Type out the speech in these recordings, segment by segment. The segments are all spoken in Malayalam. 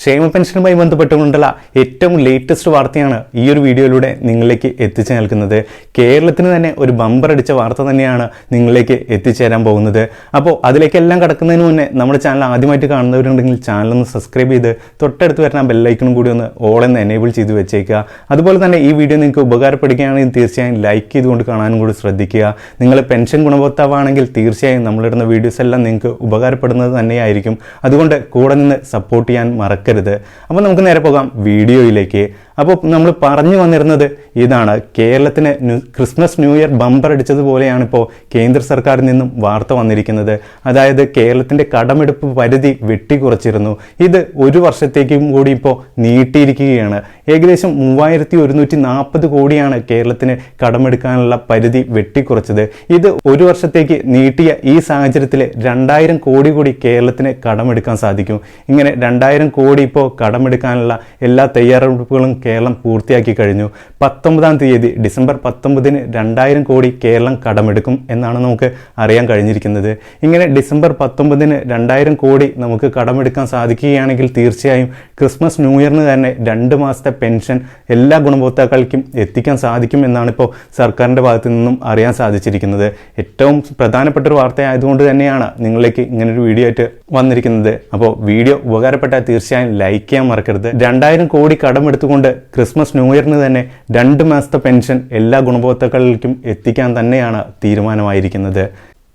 ക്ഷേമ പെൻഷനുമായി ബന്ധപ്പെട്ടുകൊണ്ടുള്ള ഏറ്റവും ലേറ്റസ്റ്റ് വാർത്തയാണ് ഈ ഒരു വീഡിയോയിലൂടെ നിങ്ങളിലേക്ക് എത്തിച്ചു നൽകുന്നത് കേരളത്തിന് തന്നെ ഒരു ബമ്പർ അടിച്ച വാർത്ത തന്നെയാണ് നിങ്ങളിലേക്ക് എത്തിച്ചേരാൻ പോകുന്നത്. അപ്പോൾ അതിലേക്കെല്ലാം കടക്കുന്നതിന് മുന്നേ നമ്മുടെ ചാനൽ ആദ്യമായിട്ട് കാണുന്നവരുണ്ടെങ്കിൽ ചാനൽ ഒന്ന് സബ്സ്ക്രൈബ് ചെയ്ത് തൊട്ടടുത്ത് വരുന്ന ബെല്ലൈക്കണും കൂടി ഒന്ന് ഓൾ എന്ന് എനേബിൾ ചെയ്ത് വെച്ചേക്കുക. അതുപോലെ തന്നെ ഈ വീഡിയോ നിങ്ങൾക്ക് ഉപകാരപ്പെടുകയാണെങ്കിൽ തീർച്ചയായും ലൈക്ക് ചെയ്തുകൊണ്ട് കാണാനും കൂടി ശ്രദ്ധിക്കുക. നിങ്ങൾ പെൻഷൻ ഗുണഭോക്താവാണെങ്കിൽ തീർച്ചയായും നമ്മളിടുന്ന വീഡിയോസ് എല്ലാം നിങ്ങൾക്ക് ഉപകാരപ്പെടുന്നത് തന്നെയായിരിക്കും. അതുകൊണ്ട് കൂടെ നിന്ന് സപ്പോർട്ട് ചെയ്യാൻ മറക്കരുത്. അപ്പോൾ നമുക്ക് നേരെ പോകാം. വീഡിയോയിലേക്ക്. അപ്പോൾ നമ്മൾ പറഞ്ഞു വന്നിരുന്നത് ഇതാണ്. കേരളത്തിന് ക്രിസ്മസ് ന്യൂ ഇയർ ബമ്പർ അടിച്ചതുപോലെയാണ് ഇപ്പോൾ കേന്ദ്ര സർക്കാരിൽ നിന്നും വാർത്ത വന്നിരിക്കുന്നത്. അതായത് കേരളത്തിന്റെ കടമെടുപ്പ് പരിധി വെട്ടിക്കുറച്ചിരുന്നു. ഇത് ഒരു വർഷത്തേക്കും കൂടി ഇപ്പോൾ നീട്ടിയിരിക്കുകയാണ്. ഏകദേശം മൂവായിരത്തി ഒരുന്നൂറ്റി നാൽപ്പത് കോടിയാണ് കേരളത്തിന് കടമെടുക്കാനുള്ള പരിധി വെട്ടിക്കുറച്ചത്. ഇത് ഒരു വർഷത്തേക്ക് നീട്ടിയ ഈ സാഹചര്യത്തിൽ രണ്ടായിരം കോടി കൂടി കേരളത്തിന് കടമെടുക്കാൻ സാധിക്കും. ഇങ്ങനെ രണ്ടായിരം കോടി ഇപ്പോൾ കടമെടുക്കാനുള്ള എല്ലാ തയ്യാറെടുപ്പുകളും കേരളം പൂർത്തിയാക്കി കഴിഞ്ഞു. പത്തൊമ്പതാം തീയതി ഡിസംബർ പത്തൊമ്പതിന് രണ്ടായിരം കോടി കേരളം കടമെടുക്കും എന്നാണ് നമുക്ക് അറിയാൻ കഴിഞ്ഞിരിക്കുന്നത്. ഇങ്ങനെ ഡിസംബർ പത്തൊമ്പതിന് രണ്ടായിരം കോടി നമുക്ക് കടമെടുക്കാൻ സാധിക്കുകയാണെങ്കിൽ തീർച്ചയായും ക്രിസ്മസ് ന്യൂ ഇയറിന് തന്നെ രണ്ട് മാസത്തെ പെൻഷൻ എല്ലാ ഗുണഭോക്താക്കൾക്കും എത്തിക്കാൻ സാധിക്കും എന്നാണ് ഇപ്പോൾ സർക്കാരിന്റെ ഭാഗത്തു നിന്നും അറിയാൻ സാധിച്ചിരിക്കുന്നത്. ഏറ്റവും പ്രധാനപ്പെട്ട ഒരു വാർത്തയായതുകൊണ്ട് തന്നെയാണ് നിങ്ങളിലേക്ക് ഇങ്ങനൊരു വീഡിയോ ആയിട്ട് വന്നിരിക്കുന്നത്. അപ്പോൾ വീഡിയോ ഉപകാരപ്പെട്ടാൽ തീർച്ചയായും ലൈക്ക് ചെയ്യാൻ മറക്കരുത്. രണ്ടായിരം കോടി കടമെടുത്തുകൊണ്ട് ക്രിസ്മസ് ന്യൂ ഇയറിന് തന്നെ രണ്ട് മാസത്തെ പെൻഷൻ എല്ലാ ഗുണഭോക്താക്കൾക്കും എത്തിക്കാൻ തന്നെയാണ് തീരുമാനമായിരിക്കുന്നത്.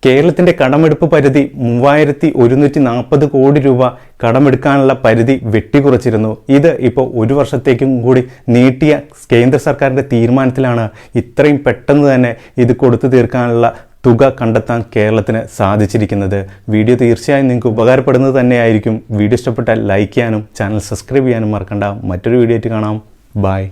കേരളത്തിന്റെ കടമെടുപ്പ് പരിധി മൂവായിരത്തി ഒരുന്നൂറ്റി നാൽപ്പത് കോടി രൂപ കടമെടുക്കാനുള്ള പരിധി വെട്ടിക്കുറച്ചിരുന്നു. ഇത് ഇപ്പോൾ ഒരു വർഷത്തേക്കും കൂടി നീട്ടിയ കേന്ദ്ര സർക്കാരിന്റെ തീരുമാനത്തിലാണ് ഇത്രയും പെട്ടെന്ന് തന്നെ ഇത് കൊടുത്തു തീർക്കാനുള്ള തുക കണ്ടെത്താൻ കേരളത്തിന് സാധിച്ചിരിക്കുന്നത്. വീഡിയോ തീർച്ചയായും നിങ്ങൾക്ക് ഉപകാരപ്പെടുന്നത് തന്നെയായിരിക്കും. വീഡിയോ ഇഷ്ടപ്പെട്ടാൽ ലൈക്ക് ചെയ്യാനും ചാനൽ സബ്സ്ക്രൈബ് ചെയ്യാനും മറക്കണ്ട. മറ്റൊരു വീഡിയോ ആയിട്ട് കാണാം. ബൈ.